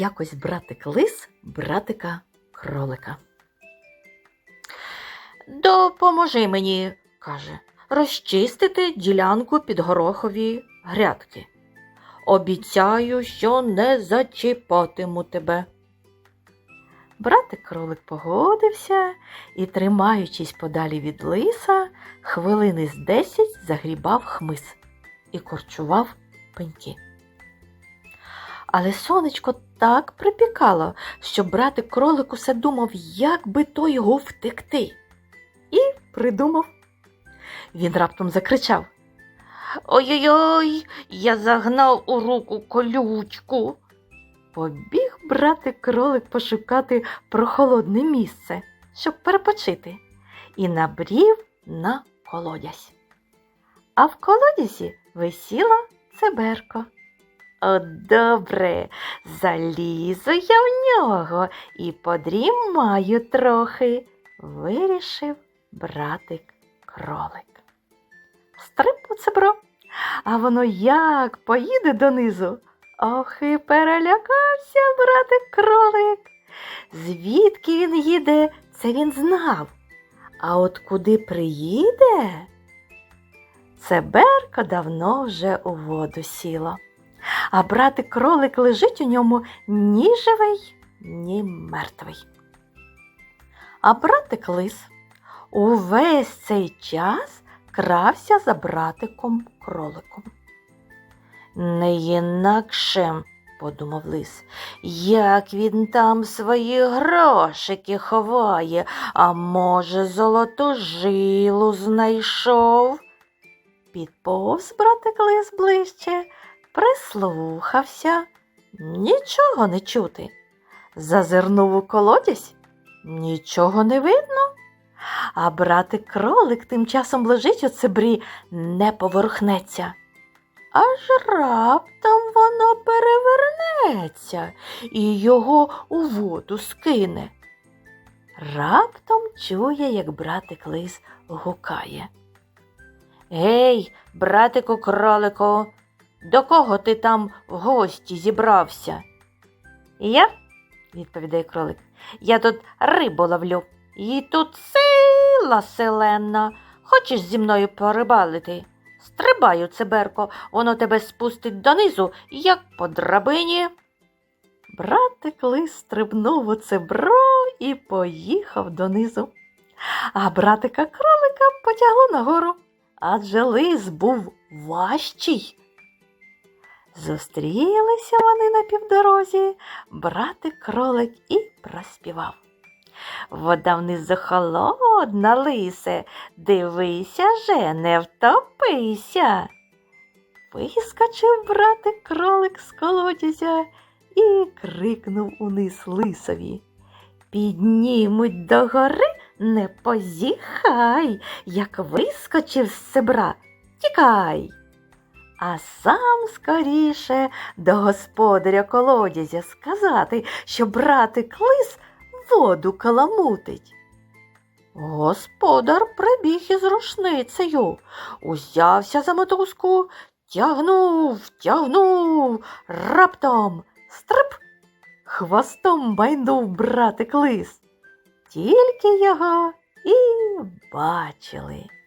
якось братик лис братика кролика. Допоможи мені, каже, розчистити ділянку під горохові грядки. Обіцяю, що не зачіпатиму тебе. Братик кролик погодився і, тримаючись подалі від лиса, хвилини з десять загрібав хмиз і корчував пеньки. Але сонечко так припікало, що братик кролик усе думав, як би то його втекти. І придумав. Він раптом закричав Ой-ой-ой, я загнав у руку колючку. Побіг братик кролик пошукати прохолодне місце, щоб перепочити, і набрів на колодязь. А в колодязі висіла циберко. О, добре, залізу я в нього і подрімаю трохи, вирішив братик кролик. Стриб у цебро, а воно як поїде донизу. Ох, і перелякався братик кролик. Звідки він їде, це він знав. А от куди приїде? Цеберка давно вже у воду сіла, а братик кролик лежить у ньому ні живий, ні мертвий. А братик лис увесь цей час крався за братиком кроликом. Не інакше, подумав лис, як він там свої грошики ховає, а може, золоту жилу знайшов. Підповз братик лис ближче, прислухався, нічого не чути. Зазирнув у колодязь, нічого не видно. А братик кролик тим часом лежить у цебрі, не поворухнеться. Аж раптом воно перевернеться і його у воду скине. Раптом чує, як братик лис гукає. Гей, братику кролику, до кого ти там в гості зібрався? Я, відповідає кролик, я тут рибу ловлю. І тут сила селена. Хочеш зі мною порибалити? Стрибаю, циберко, воно тебе спустить донизу, як по драбині. Братик лис стрибнув у цебро і поїхав донизу. А братика кролика потягло нагору, адже лис був важчий. Зустрілися вони на півдорозі, братик кролик і проспівав. Вода внизу холодна, лисе, дивися же, не втопися. Вискочив братик кролик з колодязя і крикнув униз лисові. Піднімуть до гори, не позіхай, як вискочив з себра, тікай. А сам скоріше до господаря колодязя сказати, що братик лис воду каламутить. Господар прибіг із рушницею, узявся за мотузку, тягнув, тягнув, раптом стрип, хвостом байнув братик лис. Тільки його і бачили.